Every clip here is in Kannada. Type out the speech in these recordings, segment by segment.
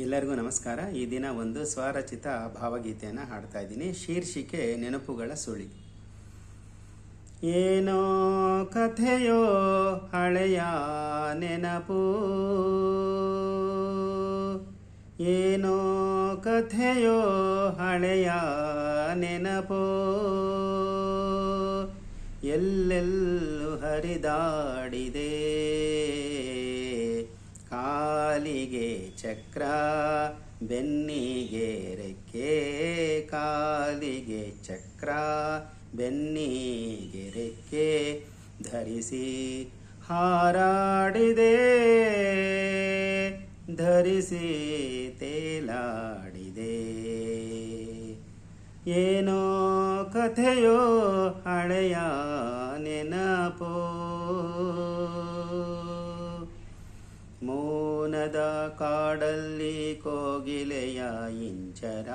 ಎಲ್ಲರಿಗೂ ನಮಸ್ಕಾರ. ಈ ದಿನ ಒಂದು ಸ್ವರಚಿತ ಭಾವಗೀತೆಯನ್ನು ಹಾಡ್ತಾ ಇದ್ದೀನಿ. ಶೀರ್ಷಿಕೆ ನೆನಪುಗಳ ಸುಳಿ. ಏನೋ ಕಥೆಯೋ ಹಳೆಯ ನೆನಪು. ಏನೋ ಕಥೆಯೋ ಹಳೆಯ ನೆನಪು. ಎಲ್ಲೆಲ್ಲೂ ಹರಿದಾಡಿದೆ. ಕಾಲಿಗೆ ಚಕ್ರ, ಬೆನ್ನಿಗೆ ರೆಕ್ಕೆ, ಕಾಲಿಗೆ ಚಕ್ರ, ಬೆನ್ನಿಗೆ ರೆಕ್ಕೆ ಧರಿಸಿ ಹಾರಾಡಿದೆ. ಧರಿಸಿ ತೇಲಾಡಿದೆ. ಏನೋ ಕಥೆಯೋ ಹಳೆಯ ನೆನಪೋ. ಮೌನದ ಕಾಡಲ್ಲಿ ಕೋಗಿಲೆಯ ಇಂಚರ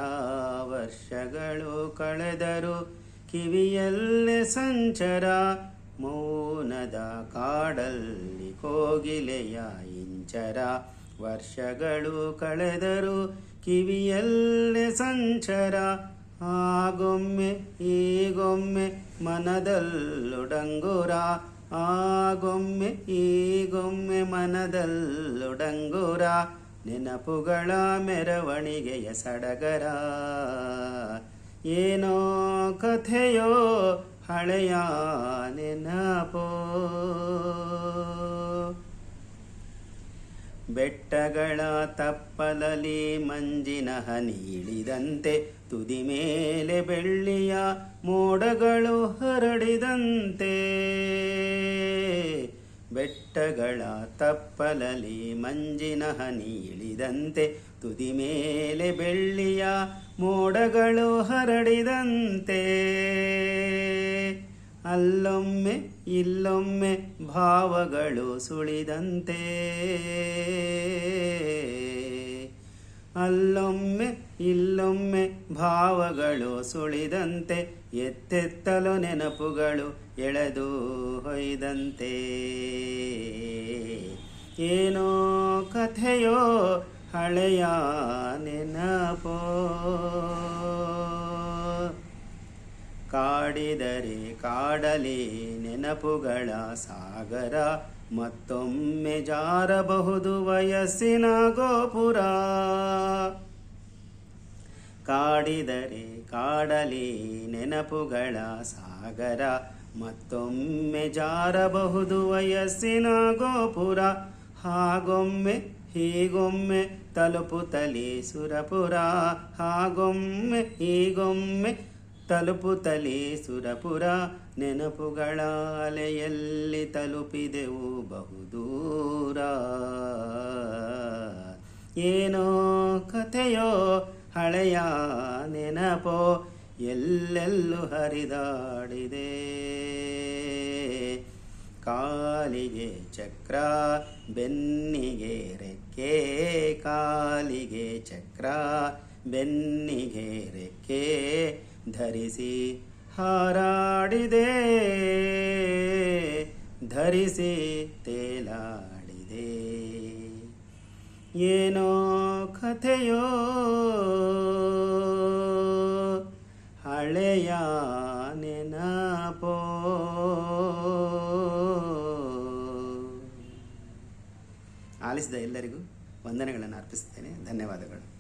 ವರ್ಷಗಳು ಕಳೆದರು. ಕಿವಿಯಲ್ಲೇ ಸಂಚರ, ಮೌನದ ಕಾಡಲ್ಲಿ ಕೋಗಿಲೆಯ ಇಂಚರ ವರ್ಷಗಳು ಕಳೆದರು. ಕಿವಿಯಲ್ಲೇ ಸಂಚರ, ಆಗೊಮ್ಮೆ ಈಗೊಮ್ಮೆ ಮನದಲ್ಲುಡಂಗುರ ಆಗೊಮ್ಮೆ ಈಗೊಮ್ಮೆ ಮನದಲ್ಲುಡಂಗುರ, ನೆನಪುಗಳ ಮೆರವಣಿಗೆಯ ಸಡಗರ. ಏನೋ ಕಥೆಯೋ ಹಳೆಯ ನೆನಪೋ. ಬೆಟ್ಟಗಳ ತಪ್ಪಲಲಿ ಮಂಜಿನ ನೀಳಿದಂತೆ ತುದಿ ಮೇಲೆ ಬೆಳ್ಳಿಯ ಮೋಡಗಳು ಹರಡಿದಂತೆ. ಬೆಟ್ಟಗಳ ತಪ್ಪಲಲಿ ಮಂಜಿನ ಹನಿ ಇಳಿದಂತೆ ತುದಿ ಮೇಲೆ ಬೆಳ್ಳಿಯ ಮೋಡಗಳು ಹರಡಿದಂತೆ. ಅಲ್ಲೊಮ್ಮೆ ಇಲ್ಲೊಮ್ಮೆ ಭಾವಗಳು ಸುಳಿದಂತೆ. ಅಲ್ಲೊಮ್ಮೆ ಇಲ್ಲೊಮ್ಮೆ ಭಾವಗಳು ಸುಳಿದಂತೆ ಎತ್ತೆತ್ತಲು ನೆನಪುಗಳು ಎಳೆದು ಹೊಯ್ದಂತೆ. ಏನೋ ಕಥೆಯೋ ಹಳೆಯ ನೆನಪೋ ಕಾಡಿದರೆ ಕಾಡಲಿ ನೆನಪುಗಳ ಸಾಗರ, ಮತ್ತೊಮ್ಮೆ ಜಾರಬಹುದು ವಯಸ್ಸಿನ ಗೋಪುರ. ಕಾಡಿದರೆ ಕಾಡಲಿ ನೆನಪುಗಳ ಸಾಗರ, ಮತ್ತೊಮ್ಮೆ ಜಾರಬಹುದು ವಯಸ್ಸಿನ ಗೋಪುರ. ಹಾಗೊಮ್ಮೆ, ಹೀಗೊಮ್ಮೆ ತಲುಪುತ್ತಲೇ ಸುರಪುರ. ಹಾಗೊಮ್ಮೆ, ಹೀಗೊಮ್ಮೆ ತಲುಪುತ್ತಲಿ ಸುರಪುರ ನೆನಪುಗಳ ಅಲೆಯಲ್ಲಿ ತಲುಪಿದೆವು ಬಹುದೂರ. ಏನೋ ಕಥೆಯೋ ಹಳೆಯ ನೆನಪೋ ಎಲ್ಲೆಲ್ಲೂ ಹರಿದಾಡಿದೆ. ಕಾಲಿಗೆ ಚಕ್ರ, ಬೆನ್ನಿಗೆ ರೆಕ್ಕೆ, ಕಾಲಿಗೆ ಚಕ್ರ, ಬೆನ್ನಿಗೆ ರೆಕ್ಕೆ ಧರಿಸಿ ಹಾರಾಡಿದೆ ಧರಿಸಿ ತೇಲಾಡಿದೆ. ಏನೋ ಕಥೆಯೋ ಹಳೆಯ ನೆನಪೋ. ಆಲಿಸಿದ ಎಲ್ಲರಿಗೂ ವಂದನೆಗಳನ್ನು ಅರ್ಪಿಸುತ್ತೇನೆ. ಧನ್ಯವಾದಗಳು.